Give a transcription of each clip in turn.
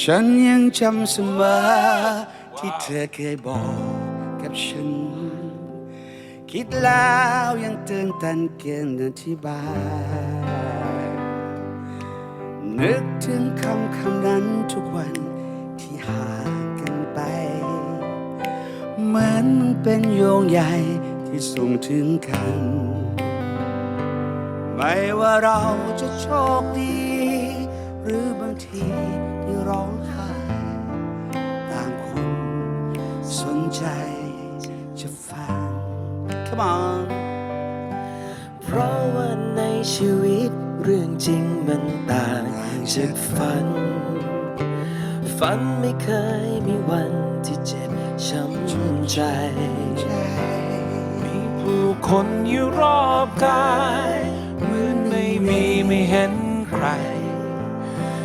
ฉันยังจำเสมอที่เธอเคยบอกกับฉัน คิดแล้วยังตื่นตันเกินอธิบาย นึกถึงคำคำนั้นทุกวันที่ห่างกันไป เหมือนมันเป็นโยงใยที่ส่งถึงกัน ไม่ว่าเราจะโชคดี หรือบางที ใจจะฟัง Come on เพราะว่าในชีวิตเรื่องจริงมันต่างจากฝัน ฝันไม่เคยมีวันที่เจ็บช้ำใจ มีผู้คนอยู่รอบกายเหมือนไม่มีไม่เห็นใคร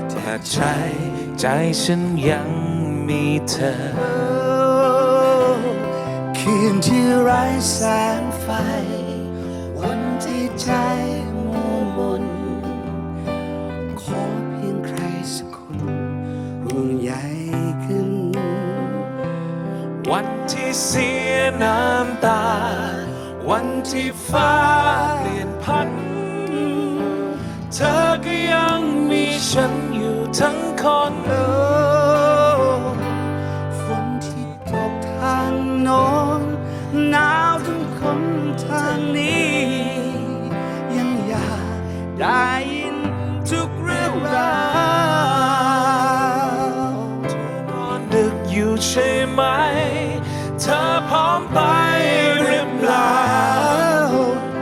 แต่ใจใจฉันยังมีเธอ คืนที่ไร้แสงไฟ วันที่ใจมัวมน ขอเพียงใครสักคนห่วงใยกันวันที่เสียน้ำตา วันที่ฟ้าเปลี่ยนพัน เธอก็ยังมีฉันอยู่ทั้งคนโอ้ฝ เธอพร้อมไปหรือเปล่า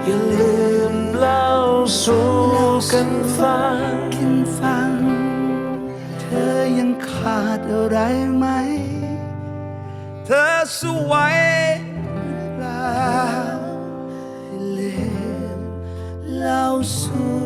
อย่าลืมเล่าสู่กันฟังกินฟัง เธอยังขาดอะไรไหม เธอสวยหรือเปล่าให้ลืมเล่าสู่